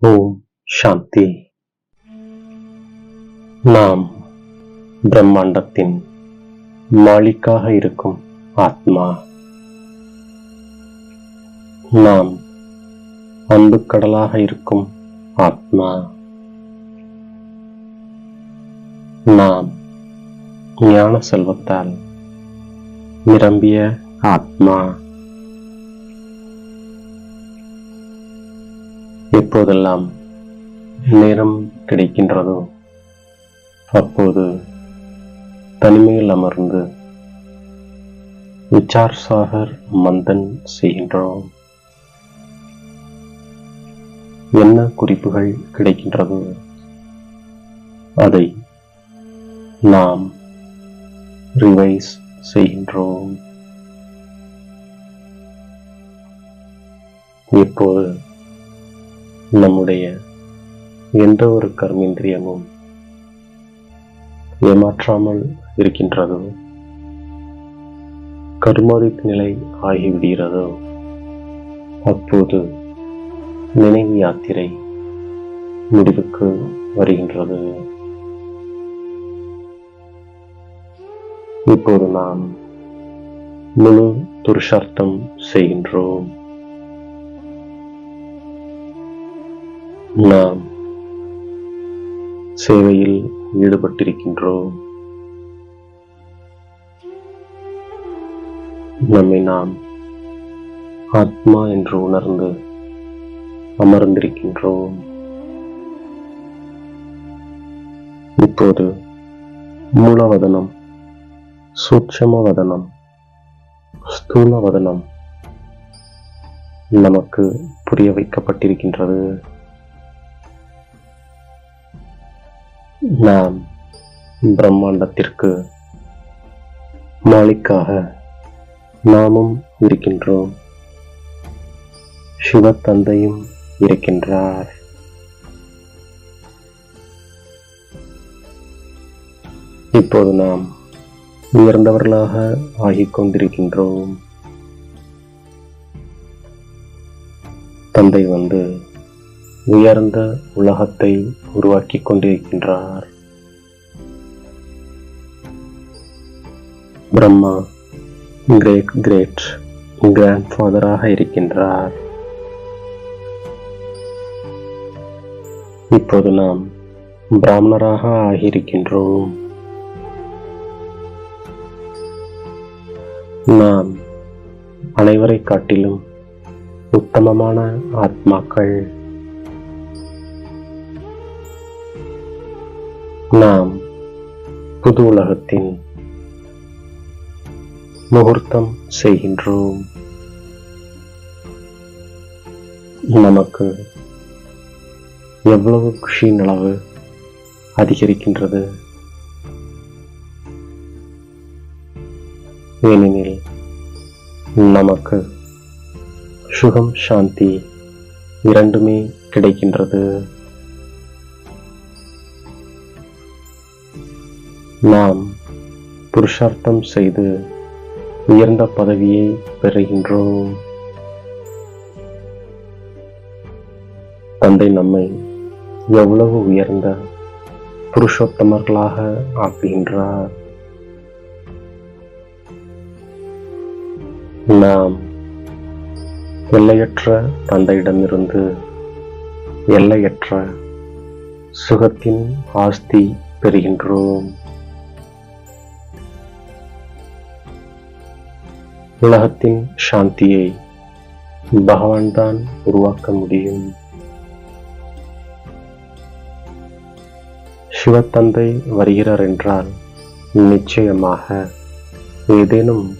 ஓம் சாந்தி. நாம் பிரம்மாண்டத்தின் மாலிக்காக இருக்கும் ஆத்மா. நாம் அன்பு கடலாக இருக்கும் ஆத்மா. நாம் ஞான செல்வத்தால் நிரம்பிய ஆத்மா. எப்போதெல்லாம் நேரம் கிடைக்கின்றதோ அப்போது தனிமையில் அமர்ந்து விசார் சாகர் மந்தன் செய்கின்றோம். என்ன குறிப்புகள் கிடைக்கின்றதோ அதை நாம் ரிவைஸ் செய்கின்றோம். இப்போது நம்முடைய எந்த ஒரு கர்மேந்திரியமும் ஏமாற்றாமல் இருக்கின்றதோ கர்மாதித் நிலை ஆகிவிடுகிறதோ அப்போது நினைவு யாத்திரை முடிவுக்கு வருகின்றது. இப்போது நாம் முழு புருஷார்த்தம் செய்கின்றோம். நாம் சேவையில் ஈடுபட்டிருக்கின்றோம். நம்மை நாம் ஆத்மா என்று உணர்ந்து அமர்ந்திருக்கின்றோம். இப்போது மூலவதனம் சூட்சமவதனம் ஸ்தூலவதனம் நமக்கு புரிய வைக்கப்பட்டிருக்கின்றது. நாம் பிரம்மாண்டத்திற்கு மாலிக்காக நாமும் இருக்கின்றோம். சிவ தந்தையும் இருக்கின்றார். இப்போது நாம் உயர்ந்தவர்களாக ஆகிக் கொண்டிருக்கின்றோம். தந்தை வந்து உயர்ந்த உலகத்தை உருவாக்கிக் கொண்டிருக்கின்றார். பிரம்மா கிரேட் கிரேட் கிராண்ட் ஃபாதராக இருக்கின்றார். இப்போது நாம் பிராமணராக ஆகியிருக்கின்றோம். நாம் அனைவரை காட்டிலும் உத்தமமான ஆத்மாக்கள். நாம் புது உலகத்தின் முகூர்த்தம் செய்கின்றோம். நமக்கு எவ்வளவு குஷியின் அளவு அதிகரிக்கின்றது? ஏனெனில் நமக்கு சுகம் சாந்தி இரண்டுமே கிடைக்கின்றது. நாம் புருஷார்த்தம் செய்து உயர்ந்த பதவியை பெறுகின்றோம். தந்தை நம்மை எவ்வளவு உயர்ந்த புருஷோத்தமர்களாக ஆக்குகின்றார்? நாம் எல்லையற்ற தந்தையிடமிருந்து எல்லையற்ற சுகத்தின் ஆஸ்தி பெறுகின்றோம். உலகத்தின் சாந்தியை பகவான் தான் உருவாக்க முடியும். சிவத்தந்தை வருகிறார் என்றால் நிச்சயமாக ஏதேனும்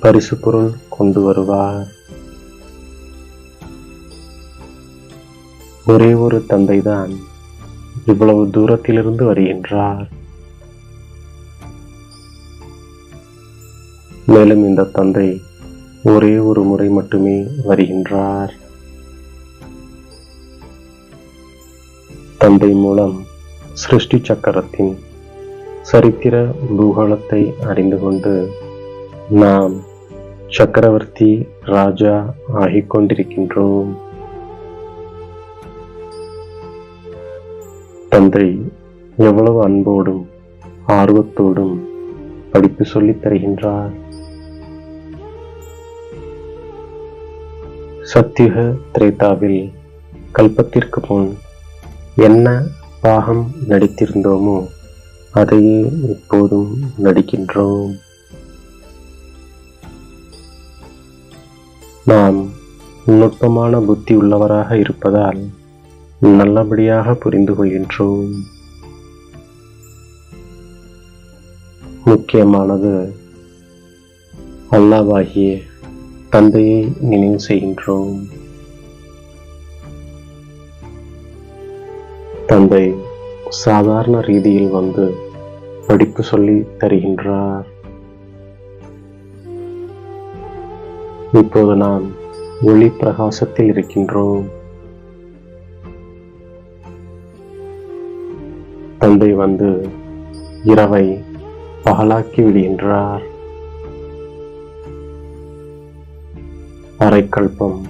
பரிசு பொருள் கொண்டு வருவார். ஒரே ஒரு தந்தைதான் இவ்வளவு தூரத்திலிருந்து வருகின்றார். மேலும் இந்த தந்தை ஒரே ஒரு முறை மட்டுமே வருகின்றார். தந்தை மூலம் சிருஷ்டி சக்கரத்தின் சரித்திர பூகோளத்தை அறிந்து கொண்டு நாம் சக்கரவர்த்தி ராஜா ஆகிக் கொண்டிருக்கின்றோம். தந்தை எவ்வளவு அன்போடும் ஆர்வத்தோடும் படிப்பு சொல்லித் தருகின்றார். சத்யுக திரேதாவில் கல்பத்திற்கு முன் என்ன பாகம் நடித்திருந்தோமோ அதையே இப்போதும் நடிக்கின்றோம். நாம் நுட்பமான புத்தி உள்ளவராக இருப்பதால் நல்லபடியாக புரிந்து கொள்கின்றோம். முக்கியமானது அல்லாவாகிய தந்தையை நினைவு செய்கின்றோம். தந்தை சாதாரண ரீதியில் வந்து படிப்பு சொல்லி தருகின்றார். இப்போது நாம் ஒளி பிரகாசத்தில் இருக்கின்றோம். தந்தை வந்து இரவை பகலாக்கி விடுகின்றார். அரைக்கல்பம்.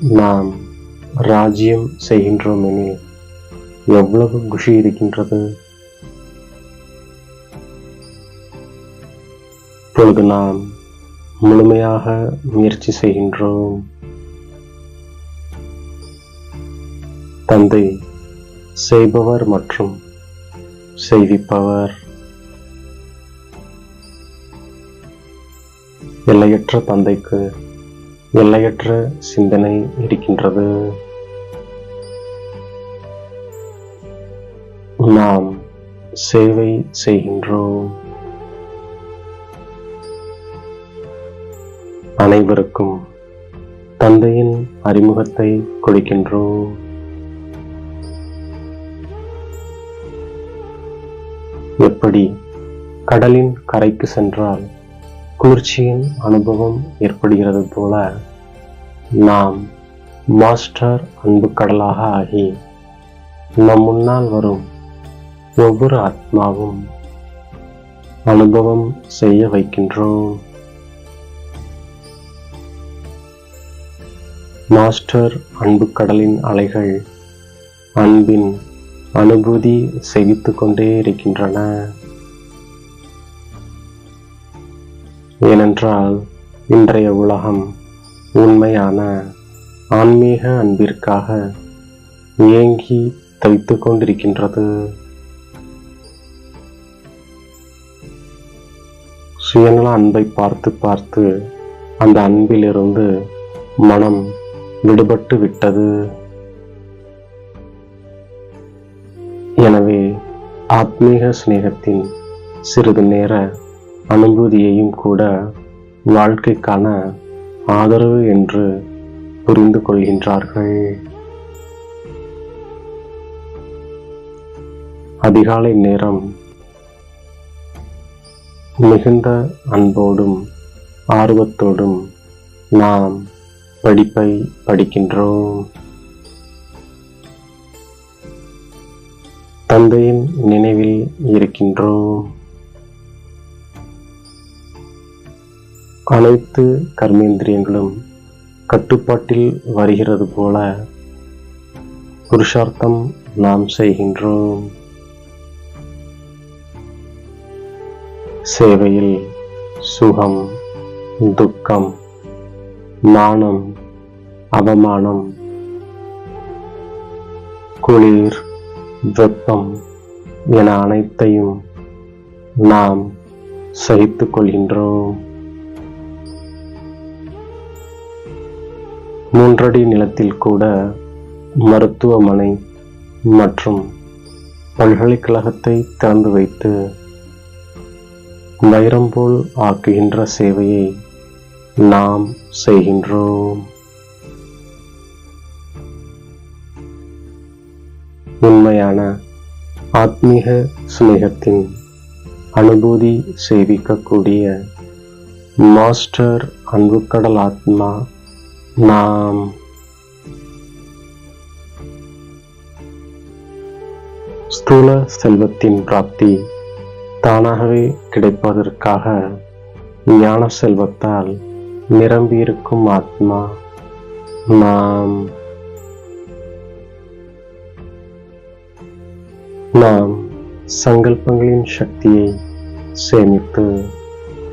நாம் ராஜ்யம் செய்கின்றோம் எனில் எவ்வளவு குஷி இருக்கின்றது? இப்பொழுது நாம் முழுமையாக முயற்சி செய்கின்றோம். தந்தை செய்பவர் மற்றும் செய்விப்பவர். எல்லையற்ற தந்தைக்கு எல்லையற்ற சிந்தனை இருக்கின்றது. நாம் சேவை செய்கின்றோம். அனைவருக்கும் தந்தையின் அறிமுகத்தை கொடுக்கின்றோம். எப்படி கடலின் கரைக்கு சென்றால் குளிர்ச்சியின் அனுபவம் ஏற்படுகிறது போல நாம் மாஸ்டர் அன்பு கடலாக ஆகி நம் முன்னால் வரும் ஒவ்வொரு ஆத்மாவும் அனுபவம் செய்ய வைக்கின்றோம். மாஸ்டர் அன்பு கடலின் அலைகள் அன்பின் அனுபூதி செவித்து கொண்டே இருக்கின்றன. ஏனென்றால் இன்றைய உலகம் உண்மையான ஆன்மீக அன்பிற்காக இயங்கி தவித்து கொண்டிருக்கின்றது. சுயநல அன்பை பார்த்து பார்த்து அந்த அன்பிலிருந்து மனம் விடுபட்டு விட்டது. எனவே ஆத்மீக சிநேகத்தின் சிறிது நேர அனுபூதியையும் கூட வாழ்க்கைக்கான ஆதரவு என்று புரிந்து கொள்கின்றார்கள். அதிகாலை நேரம் மிகுந்த அன்போடும் ஆர்வத்தோடும் நாம் படிப்பை படிக்கின்றோம். தந்தையின் நினைவில் இருக்கின்றோம். அனைத்து கர்மேந்திரியங்களும் கட்டுப்பாட்டில் வருகிறது போல புருஷார்த்தம் நாம் செய்கின்றோம். சேவையில் சுகம் துக்கம் மானம் அவமானம் குளிர் வெப்பம் என அனைத்தையும் நாம் சகித்துக் கொள்கின்றோம். மூன்றடி நிலத்தில் கூட மருத்துவமனை மற்றும் பல்கலைக்கழகத்தை திறந்து வைத்து வைரம் போல் ஆக்குகின்ற சேவையை நாம் செய்கின்றோம். உண்மையான ஆத்மீக சிநேகத்தின் அனுபூதி செய்விக்கக்கூடிய மாஸ்டர் அன்புக்கடல் ஆத்மா நாம் ஸ்தூல செல்வத்தின் பிராப்தி தானாகவே கிடைப்பதற்காக ஞான செல்வத்தால் நிரம்பியிருக்கும் ஆத்மா நாம் நாம் சங்கல்பங்களின் சக்தியை சேமித்து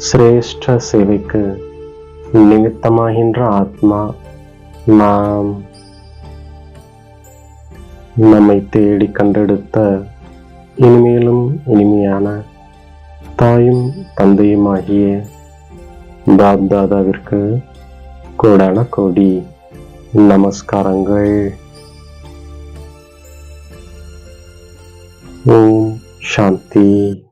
சிரேஷ்ட சேவைக்கு நிமித்தமாகின்ற ஆத்மா நாம் நம்மை தேடி கண்டெடுத்த இனிமேலும் இனிமையான தாயும் தந்தையுமாகிய பாப்தாதாவிற்கு கோடான கோடி நமஸ்காரங்கள். ஓம் சாந்தி.